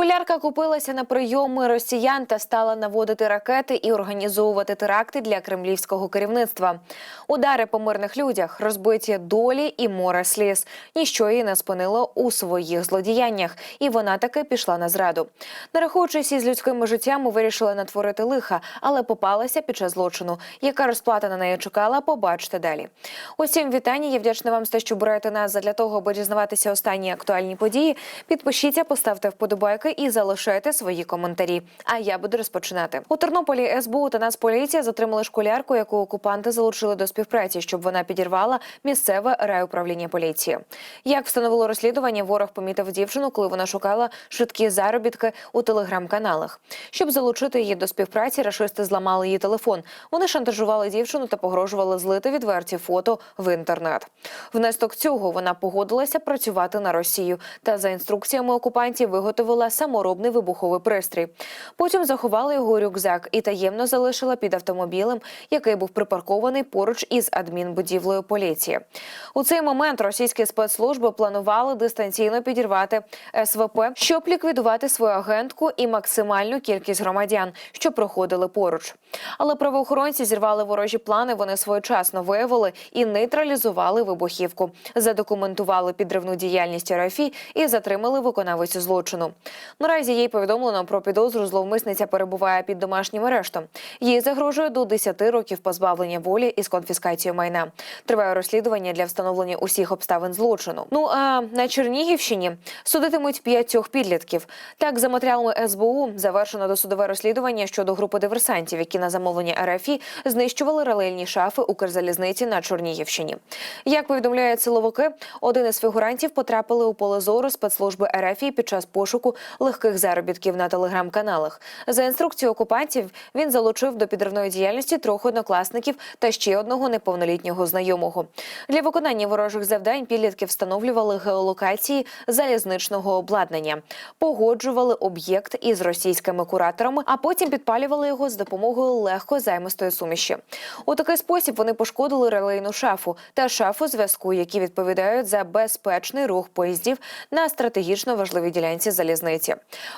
Школярка купилася на прийоми росіян та стала наводити ракети і організовувати теракти для кремлівського керівництва. Удари по мирних людях, розбиті долі і море сліз. Ніщо її не спинило у своїх злодіяннях, і вона таки пішла на зраду. Не рахуючись із людськими життями, вирішила натворити лиха, але попалася під час злочину. Яка розплата на неї чекала, побачите далі. Усім вітання. Я вдячна вам за те, що берете нас для того, аби дізнаватися останні актуальні події. Підпишіться, поставте вподобайки і залишайте свої коментарі. А я буду розпочинати. У Тернополі СБУ та Нацполіція затримали школярку, яку окупанти залучили до співпраці, щоб вона підірвала місцеве райуправління поліції. Як встановило розслідування, ворог помітив дівчину, коли вона шукала швидкі заробітки у телеграм-каналах. Щоб залучити її до співпраці, рашисти зламали її телефон. Вони шантажували дівчину та погрожували злити відверті фото в інтернет. Внесток цього вона погодилася працювати на Росію та за інструкціями окупантів виготовила саморобний вибуховий пристрій. Потім заховала його рюкзак і таємно залишила під автомобілем, який був припаркований поруч із адмінбудівлею поліції. У цей момент російські спецслужби планували дистанційно підірвати СВП, щоб ліквідувати свою агентку і максимальну кількість громадян, що проходили поруч. Але правоохоронці зірвали ворожі плани. Вони своєчасно виявили і нейтралізували вибухівку, задокументували підривну діяльність РФІ і затримали виконавицю злочину. Наразі їй повідомлено про підозру. Зловмисниця перебуває під домашнім арештом. Їй загрожує до 10 років позбавлення волі із конфіскацією майна. Триває розслідування для встановлення усіх обставин злочину. Ну а на Чернігівщині судитимуть п'ятьох підлітків. Так, за матеріалами СБУ завершено досудове розслідування щодо групи диверсантів, які на замовлення РФІ знищували релейні шафи Укрзалізниці на Чорнігівщині. Як повідомляють силовики, один із фігурантів потрапили у поле зору спецслужби РФІ під час пошуку легких заробітків на телеграм-каналах. За інструкцією окупантів він залучив до підривної діяльності трьох однокласників та ще одного неповнолітнього знайомого. Для виконання ворожих завдань підлітки встановлювали геолокації залізничного обладнання, погоджували об'єкт із російськими кураторами, а потім підпалювали його з допомогою легкозаймистої суміші. У такий спосіб вони пошкодили релейну шафу та шафу зв'язку, які відповідають за безпечний рух поїздів на стратегічно важливій ділянці залізниці.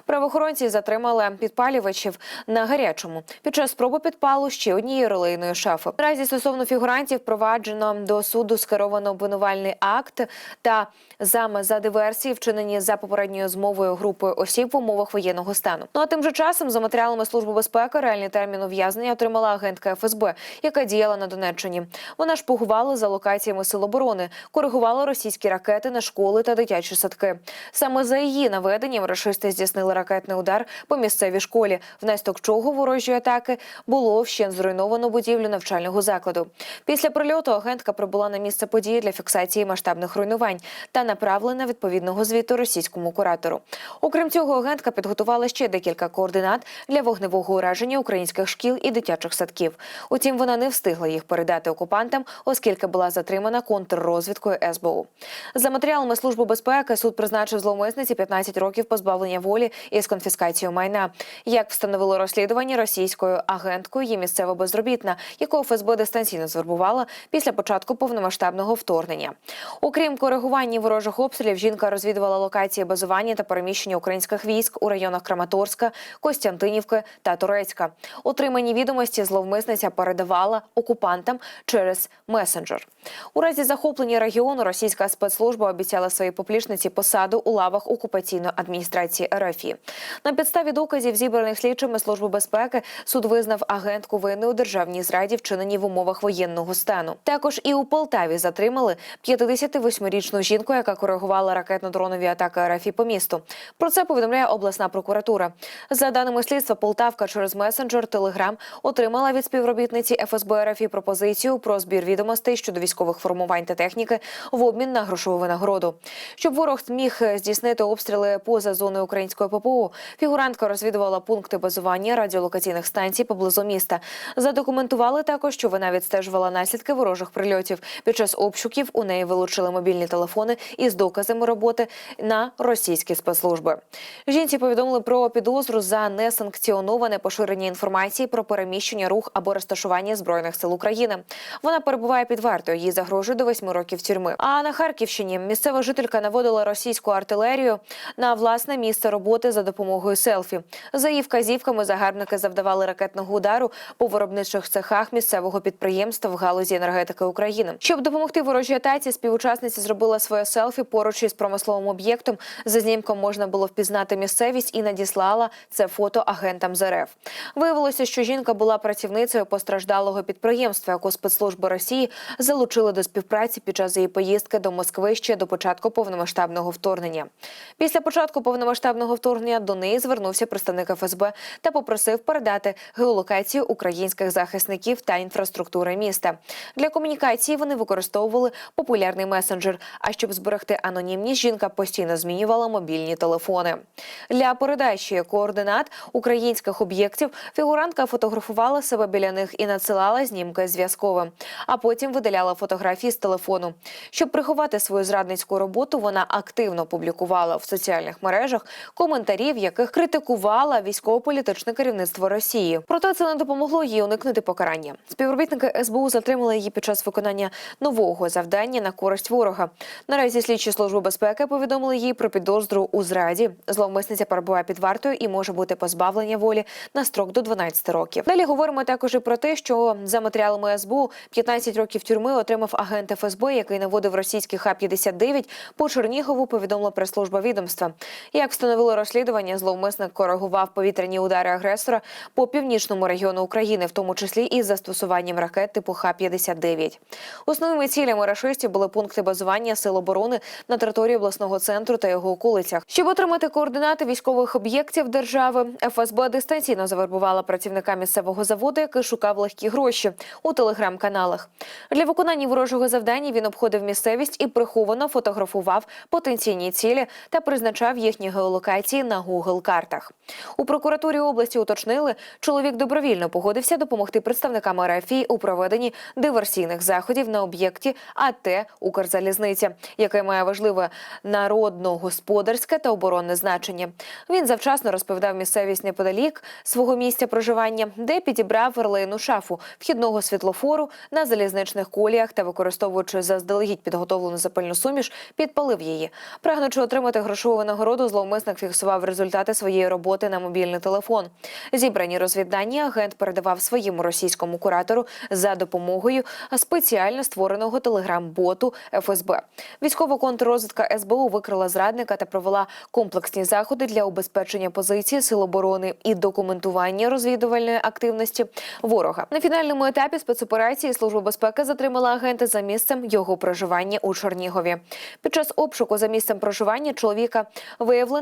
Правоохоронці затримали підпалювачів на гарячому під час спроби підпалу ще однієї релейної шафи. Наразі стосовно фігурантів проваджено до суду скеровано обвинувальний акт та зами за диверсії, вчинені за попередньою змовою групою осіб в умовах воєнного стану. Ну а тим же часом, за матеріалами служби безпеки, реальний термін ув'язнення отримала агентка ФСБ, яка діяла на Донеччині. Вона шпугувала за локаціями сил оборони, коригувала російські ракети на школи та дитячі садки. Саме за її наведенням рашисти здійснили ракетний удар по місцевій школі, внаслідок чого ворожої атаки було вщент зруйновано будівлю навчального закладу. Після прильоту агентка прибула на місце події для фіксації масштабних руйнувань та направлена відповідного звіту російському куратору. Окрім цього, агентка підготувала ще декілька координат для вогневого ураження українських шкіл і дитячих садків. Утім, вона не встигла їх передати окупантам, оскільки була затримана контррозвідкою СБУ. За матеріалами служби безпеки суд призначив зловмисниці 15 років позбавлення волі із конфіскацією майна. Як встановило розслідування російською агенткою, є місцева безробітна, яку ФСБ дистанційно звербувала після початку повномасштабного вторгнення. Окрім коригування ворожих обстрілів, жінка розвідувала локації базування та переміщення українських військ у районах Краматорська, Костянтинівки та Турецька. Отримані відомості зловмисниця передавала окупантам через месенджер. У разі захоплення регіону російська спецслужба обіцяла своїй поплічниці посаду у лавах окупаційної адміністрації РФ. На підставі доказів, зібраних слідчими служби безпеки, суд визнав агентку винною у державній зраді, вчиненій в умовах воєнного стану. Також і у Полтаві затримали 58-річну жінку, яка коригувала ракетно-дронові атаки РФ по місту. Про це повідомляє обласна прокуратура. За даними слідства, Полтавка через месенджер Телеграм отримала від співробітниці ФСБ РФ пропозицію про збір відомостей щодо військових формувань та техніки в обмін на грошову винагороду. Щоб ворог зміг здійснити обстріли поза зоною української ППО, фігурантка розвідувала пункти базування радіолокаційних станцій поблизу міста. Задокументували також, що вона відстежувала наслідки ворожих прильотів. Під час обшуків у неї вилучили мобільні телефони із доказами роботи на російські спецслужби. Жінці повідомили про підозру за несанкціоноване поширення інформації про переміщення рух або розташування збройних сил України. Вона перебуває під вартою. Їй загрожує до восьми років тюрми. А на Харківщині місцева жителька наводила російську артилерію на власне місце місце роботи за допомогою селфі. За її вказівками загарбники завдавали ракетного удару по виробничих цехах місцевого підприємства в галузі енергетики України. Щоб допомогти ворожій атаці, співучасниця зробила своє селфі поруч із промисловим об'єктом. За знімком можна було впізнати місцевість і надіслала це фото агентам ЗРФ. Виявилося, що жінка була працівницею постраждалого підприємства, яку спецслужби Росії залучили до співпраці під час її поїздки до Москви ще до початку повномасштабного вторгнення. Після початку повномасштабного вторгнення до неї звернувся представник ФСБ та попросив передати геолокацію українських захисників та інфраструктури міста. Для комунікації вони використовували популярний месенджер. А щоб зберегти анонімність, жінка постійно змінювала мобільні телефони. Для передачі координат українських об'єктів фігурантка фотографувала себе біля них і надсилала знімки зв'язковим, а потім видаляла фотографії з телефону. Щоб приховати свою зрадницьку роботу, вона активно публікувала в соціальних мережах коментарі, в яких критикувала військово-політичне керівництво Росії. Проте це не допомогло їй уникнути покарання. Співробітники СБУ затримали її під час виконання нового завдання на користь ворога. Наразі слідчі служби безпеки повідомили їй про підозру у зраді. Зловмисниця перебуває під вартою і може бути позбавлення волі на строк до 12 років. Далі говоримо також і про те, що за матеріалами СБУ 15 років тюрми отримав агент ФСБ, який наводив російський Х-59 по Чернігову. Повідомила прес-служба відомства. Як встановило розслідування, зловмисник коригував повітряні удари агресора по північному регіону України, в тому числі із застосуванням ракет типу Х-59. Основними цілями рашистів були пункти базування сил оборони на території обласного центру та його околицях. Щоб отримати координати військових об'єктів держави, ФСБ дистанційно завербувала працівника місцевого заводу, який шукав легкі гроші у телеграм-каналах. Для виконання ворожого завдання він обходив місцевість і приховано фотографував потенційні цілі та призначав їхні геолокації на Google картах. У прокуратурі області уточнили, чоловік добровільно погодився допомогти представникам РФ у проведенні диверсійних заходів на об'єкті АТ Укрзалізниця, яке має важливе народно-господарське та оборонне значення. Він завчасно розповідав місцевість неподалік свого місця проживання, де підібрав верлейну шафу вхідного світлофору на залізничних коліях та, використовуючи заздалегідь підготовлену запальну суміш, підпалив її. Прагнучи отримати грошову винагороду, зловмисник фіксував результати своєї роботи на мобільний телефон. Зібрані розвіддані агент передавав своєму російському куратору за допомогою спеціально створеного телеграм-боту ФСБ. Військова контррозвідка СБУ викрила зрадника та провела комплексні заходи для убезпечення позиції сил оборони і документування розвідувальної активності ворога. На фінальному етапі спецоперації Служба безпеки затримала агента за місцем його проживання у Чернігові. Під час обшуку за місцем проживання чоловіка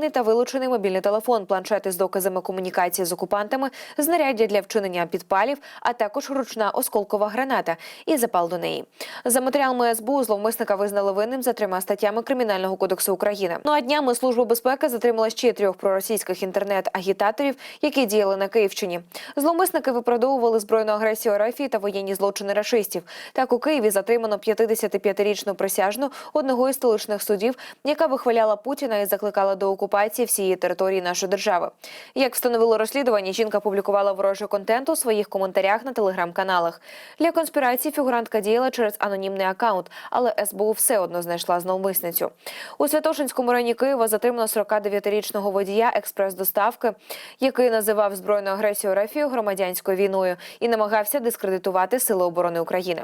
виявлений та вилучений мобільний телефон, планшети з доказами комунікації з окупантами, знаряддя для вчинення підпалів, а також ручна осколкова граната і запал до неї. За матеріалами СБУ зловмисника визнали винним за трьома статтями кримінального кодексу України. Ну а днями служба безпеки затримала ще трьох проросійських інтернет-агітаторів, які діяли на Київщині. Зловмисники виправдовували збройну агресію РФ та воєнні злочини рашистів. Так у Києві затримано 55-річну присяжну одного із столичних судів, яка вихваляла Путіна і закликала до окупації всієї території нашої держави. Як встановило розслідування, жінка публікувала ворожий контент у своїх коментарях на телеграм-каналах. Для конспірації фігурантка діяла через анонімний акаунт, але СБУ все одно знайшла зловмисницю. У Святошинському районі Києва затримано 49-річного водія експрес-доставки, який називав збройну агресію РФ громадянською війною і намагався дискредитувати Сили оборони України.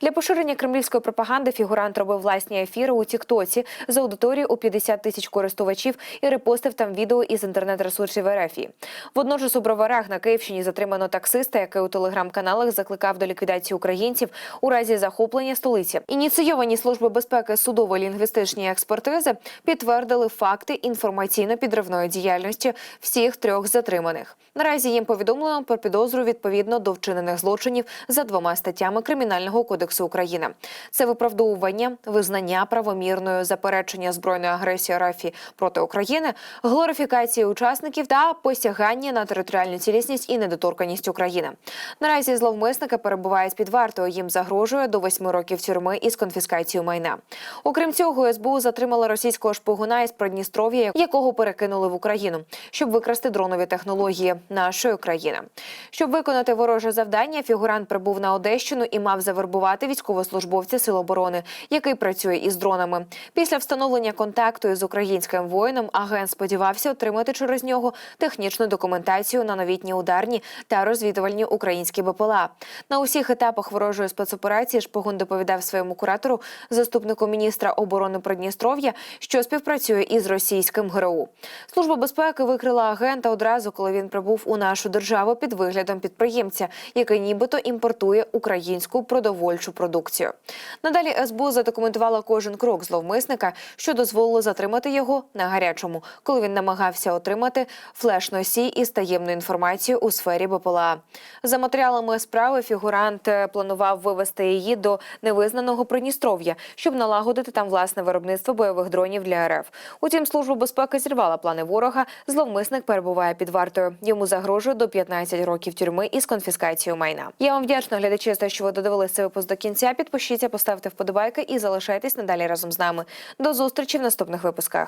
Для поширення кремлівської пропаганди фігурант робив власні ефіри у Тіктоці з аудиторією у 50 тисяч користувачів і репостив там відео із інтернет-ресурсів РФ. Водночас у броварах на Київщині затримано таксиста, який у телеграм-каналах закликав до ліквідації українців у разі захоплення столиці. Ініційовані служби безпеки судово-лінгвістичні експертизи підтвердили факти інформаційно-підривної діяльності всіх трьох затриманих. Наразі їм повідомлено про підозру відповідно до вчинених злочинів за двома статтями Кримінального кодексу України. Це виправдовування, визнання правомірною заперечення збройної агресії РФ проти України, глорифікації учасників та посягання на територіальну цілісність і недоторканність України. Наразі зловмисники перебувають під вартою. Їм загрожує до восьми років тюрми із конфіскацією майна. Окрім цього, СБУ затримала російського шпигуна із Придністров'я, якого перекинули в Україну, щоб викрасти дронові технології нашої країни. Щоб виконати вороже завдання, фігурант прибув на Одещину і мав завербувати військовослужбовця Сил оборони, який працює із дронами. Після встановлення контакту із українським воїном Агент сподівався отримати через нього технічну документацію на новітні ударні та розвідувальні українські БПЛА. На усіх етапах ворожої спецоперації шпигун доповідав своєму куратору, заступнику міністра оборони Придністров'я, що співпрацює із російським ГРУ. Служба безпеки викрила агента одразу, коли він прибув у нашу державу під виглядом підприємця, який нібито імпортує українську продовольчу продукцію. Надалі СБУ задокументувала кожен крок зловмисника, що дозволило затримати його на гарячому, коли він намагався отримати флеш-носій із таємною інформацією у сфері БПЛА. За матеріалами справи фігурант е, планував вивести її до невизнаного Придністров'я, щоб налагодити там власне виробництво бойових дронів для РФ. Утім, служба безпеки зірвала плани ворога. Зловмисник перебуває під вартою. Йому загрожує до 15 років тюрми із конфіскацією майна. Я вам вдячна глядачі, за те, що ви додивилися цей випуск до кінця. Підпишіться, поставте вподобайки і залишайтесь надалі разом з нами. До зустрічі в наступних випусках.